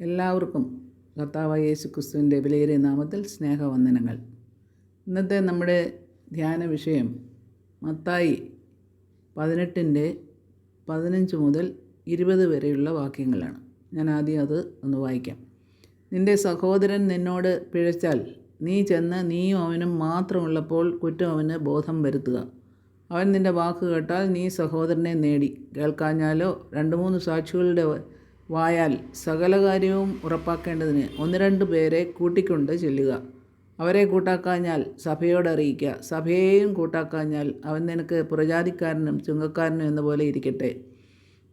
എല്ലാവർക്കും കർത്താവായ യേശു ക്രിസ്തുവിന്റെ വിലയേറിയ നാമത്തിൽ സ്നേഹവന്ദനങ്ങൾ. ഇന്നത്തെ നമ്മുടെ ധ്യാന വിഷയം മത്തായി പതിനെട്ടിന്റെ പതിനഞ്ച് മുതൽ ഇരുപത് വരെയുള്ള വാക്യങ്ങളാണ്. ഞാൻ ആദ്യം അത് ഒന്ന് വായിക്കാം. നിന്റെ സഹോദരൻ നിന്നോട് പിഴച്ചാൽ നീ ചെന്ന് നീയും അവനും മാത്രമുള്ളപ്പോൾ കുറ്റം അവന് ബോധം വരുത്തുക. അവൻ നിന്റെ വാക്ക് കേട്ടാൽ നീ സഹോദരനെ നേടി. കേൾക്കാഞ്ഞാലോ രണ്ട് മൂന്ന് സാക്ഷികളുടെ വായാൽ സകല കാര്യവും ഉറപ്പാക്കേണ്ടതിന് ഒന്ന് രണ്ട് പേരെ കൂട്ടിക്കൊണ്ട് ചെല്ലുക. അവരെ കൂട്ടാക്കാഞ്ഞാൽ സഭയോട് അറിയിക്കുക സഭയെയും കൂട്ടാക്കാഞ്ഞാൽ അവൻ നിനക്ക് പുറജാതിക്കാരനും ചുങ്കക്കാരനും എന്ന പോലെ ഇരിക്കട്ടെ.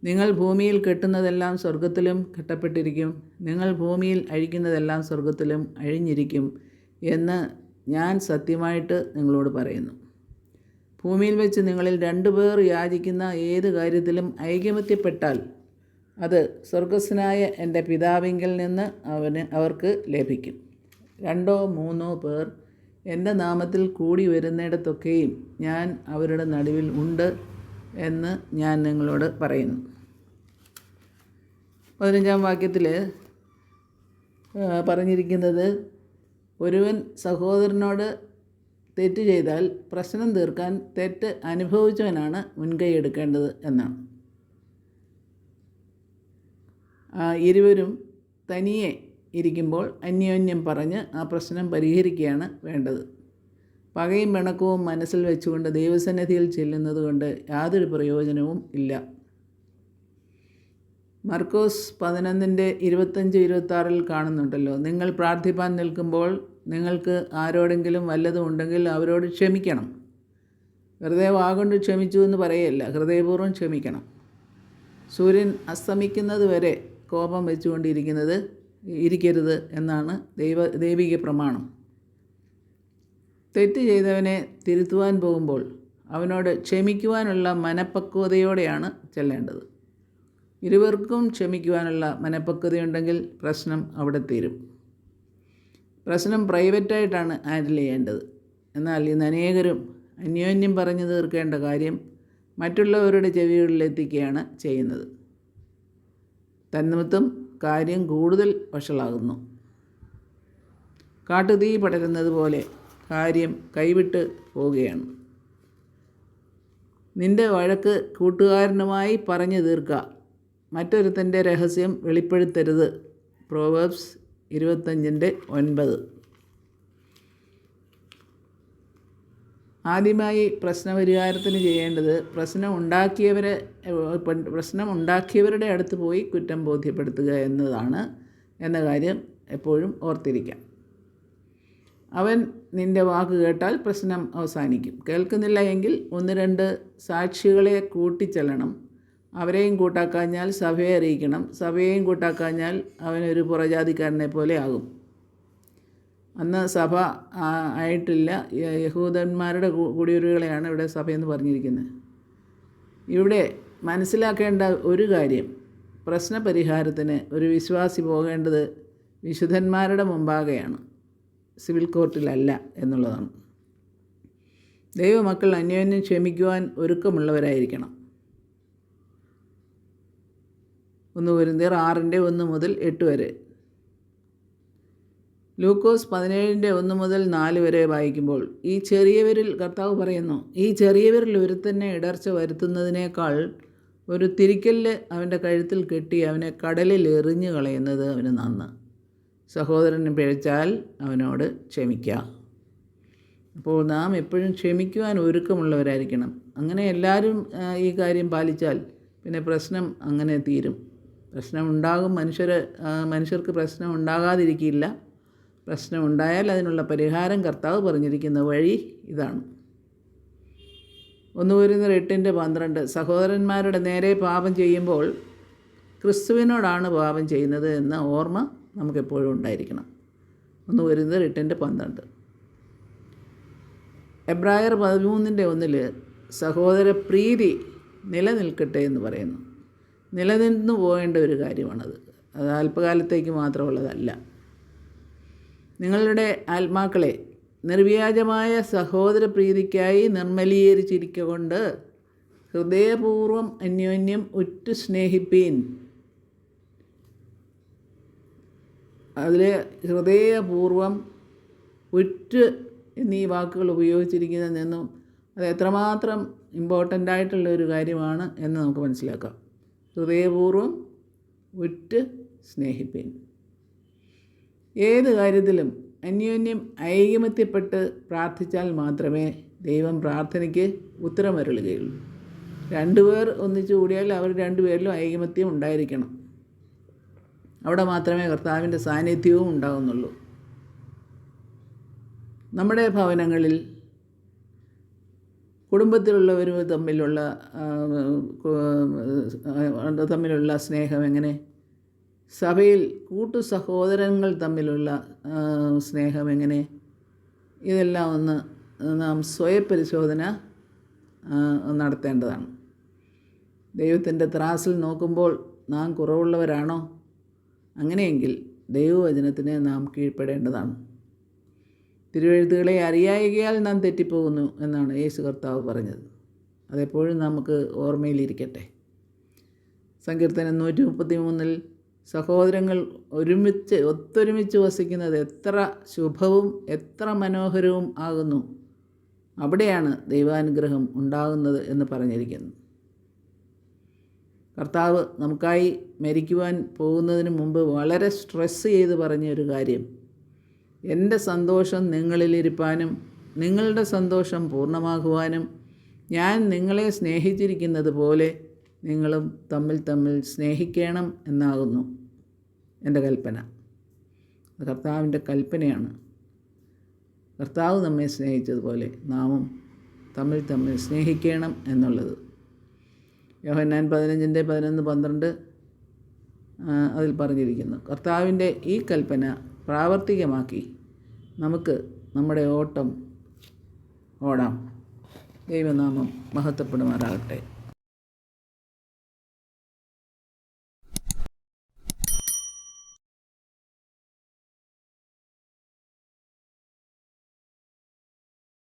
നിങ്ങൾ ഭൂമിയിൽ കെട്ടുന്നതെല്ലാം സ്വർഗത്തിലും കെട്ടപ്പെട്ടിരിക്കും. നിങ്ങൾ ഭൂമിയിൽ അഴിക്കുന്നതെല്ലാം സ്വർഗത്തിലും അഴിഞ്ഞിരിക്കും എന്ന് ഞാൻ സത്യമായിട്ട് നിങ്ങളോട് പറയുന്നു. ഭൂമിയിൽ വെച്ച് നിങ്ങളിൽ രണ്ടു പേർ യാചിക്കുന്ന ഏത് കാര്യത്തിലും ഐകമത്യപ്പെട്ടാൽ അത് സ്വർഗസ്വനായ എന്റെ പിതാവിങ്കിൽ നിന്ന് അവന് അവർക്ക് ലഭിക്കും. രണ്ടോ മൂന്നോ പേർ എന്റെ നാമത്തിൽ കൂടി വരുന്നിടത്തൊക്കെയും ഞാൻ അവരുടെ നടുവിൽ ഉണ്ട് എന്ന് ഞാൻ നിങ്ങളോട് പറയുന്നു. പതിനഞ്ചാം വാക്യത്തിൽ പറഞ്ഞിരിക്കുന്നത് ഒരുവൻ സഹോദരനോട് തെറ്റ് ചെയ്താൽ പ്രശ്നം തീർക്കാൻ തെറ്റ് അനുഭവിച്ചവനാണ് മുൻകൈ എടുക്കേണ്ടത് എന്നാണ്. ഇരുവരും തനിയെ ഇരിക്കുമ്പോൾ അന്യോന്യം പറഞ്ഞ് ആ പ്രശ്നം പരിഹരിക്കുകയാണ് വേണ്ടത്. പകയും പിണക്കവും മനസ്സിൽ വെച്ചുകൊണ്ട് ദൈവസന്നിധിയിൽ ചെല്ലുന്നത് കൊണ്ട് യാതൊരു പ്രയോജനവും ഇല്ല. മർക്കോസ് പതിനൊന്നിന്റെ ഇരുപത്തഞ്ച് ഇരുപത്താറിൽ കാണുന്നുണ്ടല്ലോ. നിങ്ങൾ പ്രാർത്ഥിപ്പാൻ നിൽക്കുമ്പോൾ നിങ്ങൾക്ക് ആരോടെങ്കിലും വല്ലതും ഉണ്ടെങ്കിൽ അവരോട് ക്ഷമിക്കണം. വെറുതെ വാഗൊണ്ട് ക്ഷമിച്ചു എന്ന് പറയല്ല ഹൃദയപൂർവം ക്ഷമിക്കണം. സൂര്യൻ അസ്തമിക്കുന്നത് വരെ കോപം വെച്ചുകൊണ്ടിരിക്കുന്നത് ഇരിക്കരുത് എന്നാണ് ദൈവ ദൈവിക പ്രമാണം. തെറ്റ് ചെയ്തവനെ തിരുത്തുവാൻ പോകുമ്പോൾ അവനോട് ക്ഷമിക്കുവാനുള്ള മനപ്പക്വതയോടെയാണ് ചെല്ലേണ്ടത്. ഇരുവർക്കും ക്ഷമിക്കുവാനുള്ള മനപ്പക്വതയുണ്ടെങ്കിൽ പ്രശ്നം അവിടെ തീരും. പ്രശ്നം പ്രൈവറ്റായിട്ടാണ് ഹാൻഡിൽ ചെയ്യേണ്ടത്. എന്നാൽ ഇന്ന് അനേകരും അന്യോന്യം പറഞ്ഞു തീർക്കേണ്ട കാര്യം മറ്റുള്ളവരുടെ ചെവികളിലെത്തിക്കുകയാണ് ചെയ്യുന്നത്. തന്നിമിത്തം കാര്യം കൂടുതൽ വഷളാകുന്നു. കാട്ടുതീ പടരുന്നത് പോലെ കാര്യം കൈവിട്ട് പോവുകയാണ്. നിന്റെ വഴക്ക് കൂട്ടുകാരനുമായി പറഞ്ഞു തീർക്കുക മറ്റൊരുത്തന്റെ രഹസ്യം വെളിപ്പെടുത്തരുത്. പ്രോവേബ്സ് ഇരുപത്തഞ്ചിന്റെ ഒൻപത്. ആദ്യമായി പ്രശ്നപരിഹാരത്തിന് ചെയ്യേണ്ടത് പ്രശ്നം ഉണ്ടാക്കിയവരെ പ്രശ്നം ഉണ്ടാക്കിയവരുടെ അടുത്ത് പോയി കുറ്റം ബോധ്യപ്പെടുത്തുക എന്നതാണ് എന്ന കാര്യം എപ്പോഴും ഓർത്തിരിക്കാം. അവൻ നിന്റെ വാക്ക് കേട്ടാൽ പ്രശ്നം അവസാനിക്കും. കേൾക്കുന്നില്ല എങ്കിൽ ഒന്ന് രണ്ട് സാക്ഷികളെ കൂട്ടിച്ചെല്ലണം. അവരെയും കൂട്ടാക്കാഞ്ഞാൽ സഭയെ അറിയിക്കണം. സഭയെയും കൂട്ടാക്കാഞ്ഞാൽ അവനൊരു പുറജാതിക്കാരനെ പോലെ ആകും. അന്ന് സഭ ആയിട്ടില്ല. യഹൂദന്മാരുടെ കുടിയൊരുകളെയാണ് ഇവിടെ സഭയെന്ന് പറഞ്ഞിരിക്കുന്നത് ഇവിടെ മനസ്സിലാക്കേണ്ട ഒരു കാര്യം പ്രശ്നപരിഹാരത്തിന് ഒരു വിശ്വാസി പോകേണ്ടത് വിശുദ്ധന്മാരുടെ മുമ്പാകെയാണ്. സിവിൽ കോർട്ടിലല്ല എന്നുള്ളതാണ്. ദൈവമക്കൾ അന്യോന്യം ക്ഷമിക്കുവാൻ ഒരുക്കമുള്ളവരായിരിക്കണം. ഒന്ന് വരുന്നേർ ആറിന്റെ ഒന്ന് മുതൽ എട്ട് വരെ ലൂക്കോസ് പതിനേഴിന്റെ ഒന്ന് മുതൽ നാല് വരെ വായിക്കുമ്പോൾ ഈ ചെറിയവരിൽ കർത്താവ് പറയുന്നു ഈ ചെറിയവരിൽ ഒരുത്തന്നെ ഇടർച്ച വരുത്തുന്നതിനേക്കാൾ ഒരു തിരിക്കൽ അവന്റെ കഴുത്തിൽ കെട്ടി അവനെ കടലിൽ എറിഞ്ഞു കളയുന്നത് അവന് നന്ന്. സഹോദരന് പിഴച്ചാൽ അവനോട് ക്ഷമിക്കാം. അപ്പോൾ നാം എപ്പോഴും ക്ഷമിക്കുവാൻ ഒരുക്കമുള്ളവരായിരിക്കണം. അങ്ങനെ എല്ലാവരും ഈ കാര്യം പാലിച്ചാൽ പിന്നെ പ്രശ്നം അങ്ങനെ തീരും. പ്രശ്നം ഉണ്ടാകും. മനുഷ്യർ മനുഷ്യർക്ക് പ്രശ്നം ഉണ്ടാകാതിരിക്കില്ല. പ്രശ്നം ഉണ്ടായാൽ അതിനുള്ള പരിഹാരം കർത്താവ് പറഞ്ഞിരിക്കുന്ന വഴി ഇതാണ്. ഒന്ന് വരുന്ന എട്ടിന്റെ പന്ത്രണ്ട് സഹോദരന്മാരുടെ നേരെ പാപം ചെയ്യുമ്പോൾ ക്രിസ്തുവിനോടാണ് പാപം ചെയ്യുന്നത് എന്ന ഓർമ്മ നമുക്കെപ്പോഴും ഉണ്ടായിരിക്കണം. ഒന്ന് വരുന്നത് എട്ടിന്റെ പന്ത്രണ്ട്. എബ്രായർ പതിമൂന്നിന്റെ ഒന്നിൽ സഹോദര പ്രീതി നിലനിൽക്കട്ടെ എന്ന് പറയുന്നു. നിലനിന്നു പോകേണ്ട ഒരു കാര്യമാണത്. അത് അല്പകാലത്തേക്ക് മാത്രമുള്ളതല്ല. നിങ്ങളുടെ ആത്മാക്കളെ നിർവ്യാജമായ സഹോദര പ്രീതിക്കായി നിർമ്മലീകരിച്ചിരിക്കൊണ്ട് ഹൃദയപൂർവം അന്യോന്യം ഉറ്റു സ്നേഹിപ്പീൻ അതിൽ ഹൃദയപൂർവം ഉറ്റ് എന്നീ വാക്കുകൾ ഉപയോഗിച്ചിരിക്കുന്നതിൽ നിന്നും അത് എത്രമാത്രം ഇമ്പോർട്ടന്റ് ആയിട്ടുള്ള ഒരു കാര്യമാണ് എന്ന് നമുക്ക് മനസ്സിലാക്കാം. ഹൃദയപൂർവം ഉറ്റ് സ്നേഹിപ്പിൻ. ഏത് കാര്യത്തിലും അന്യോന്യം ഐകമത്യപ്പെട്ട് പ്രാർത്ഥിച്ചാൽ മാത്രമേ ദൈവം പ്രാർത്ഥനയ്ക്ക് ഉത്തരമരുളുകയുള്ളൂ രണ്ടുപേർ ഒന്നിച്ചു കൂടിയാൽ അവർ രണ്ടുപേരിലും ഐകമത്യം ഉണ്ടായിരിക്കണം. അവിടെ മാത്രമേ കർത്താവിന്റെ സാന്നിധ്യവും ഉണ്ടാകുന്നുള്ളൂ നമ്മുടെ ഭവനങ്ങളിൽ കുടുംബത്തിലുള്ളവരും തമ്മിലുള്ള തമ്മിലുള്ള സ്നേഹം എങ്ങനെ? സഭയിൽ കൂട്ടു സഹോദരങ്ങൾ തമ്മിലുള്ള സ്നേഹം എങ്ങനെ? ഇതെല്ലാം ഒന്ന് നാം സ്വയപരിശോധന നടത്തേണ്ടതാണ്. ദൈവത്തിന്റെ ത്രാസിൽ നോക്കുമ്പോൾ നാം കുറവുള്ളവരാണോ? അങ്ങനെയെങ്കിൽ ദൈവവചനത്തിന് നാം കീഴ്പ്പെടേണ്ടതാണ്. തിരുവഴുത്തുകളെ അറിയായികയാൽ നാം തെറ്റിപ്പോകുന്നു എന്നാണ് യേശു കർത്താവ് പറഞ്ഞത്. അതെപ്പോഴും നമുക്ക് ഓർമ്മയിലിരിക്കട്ടെ. സങ്കീർത്തനം നൂറ്റി മുപ്പത്തി മൂന്നിൽ സഹോദരങ്ങൾ ഒരുമിച്ച് ഒത്തൊരുമിച്ച് വസിക്കുന്നത് എത്ര ശുഭവും എത്ര മനോഹരവും ആകുന്നു. അവിടെയാണ് ദൈവാനുഗ്രഹം ഉണ്ടാകുന്നത് എന്ന് പറഞ്ഞിരിക്കുന്നു. കർത്താവ് നമുക്കായി മരിക്കുവാൻ പോകുന്നതിന് മുമ്പ് വളരെ സ്ട്രെസ് ചെയ്ത് പറഞ്ഞ ഒരു കാര്യം. എന്റെ സന്തോഷം നിങ്ങളിലിരിപ്പാനും നിങ്ങളുടെ സന്തോഷം പൂർണമാകുവാനും ഞാൻ നിങ്ങളെ സ്നേഹിച്ചിരിക്കുന്നത് പോലെ നിങ്ങളും തമ്മിൽ തമ്മിൽ സ്നേഹിക്കണം എന്നാകുന്നു എന്റെ കൽപ്പന. കർത്താവിന്റെ കൽപ്പനയാണ്. കർത്താവ് നമ്മെ സ്നേഹിച്ചതുപോലെ നാമും തമ്മിൽ തമ്മിൽ സ്നേഹിക്കണം എന്നുള്ളത്. യോഹന്നാൻ പതിനഞ്ചിന്റെ പതിനൊന്ന് പന്ത്രണ്ട് അതിൽ പറഞ്ഞിരിക്കുന്നു. കർത്താവിന്റെ ഈ കൽപ്പന പ്രാവർത്തികമാക്കി നമുക്ക് നമ്മുടെ ഓട്ടം ഓടാം. ദൈവനാമം മഹത്വപ്പെടുമാറാകട്ടെ.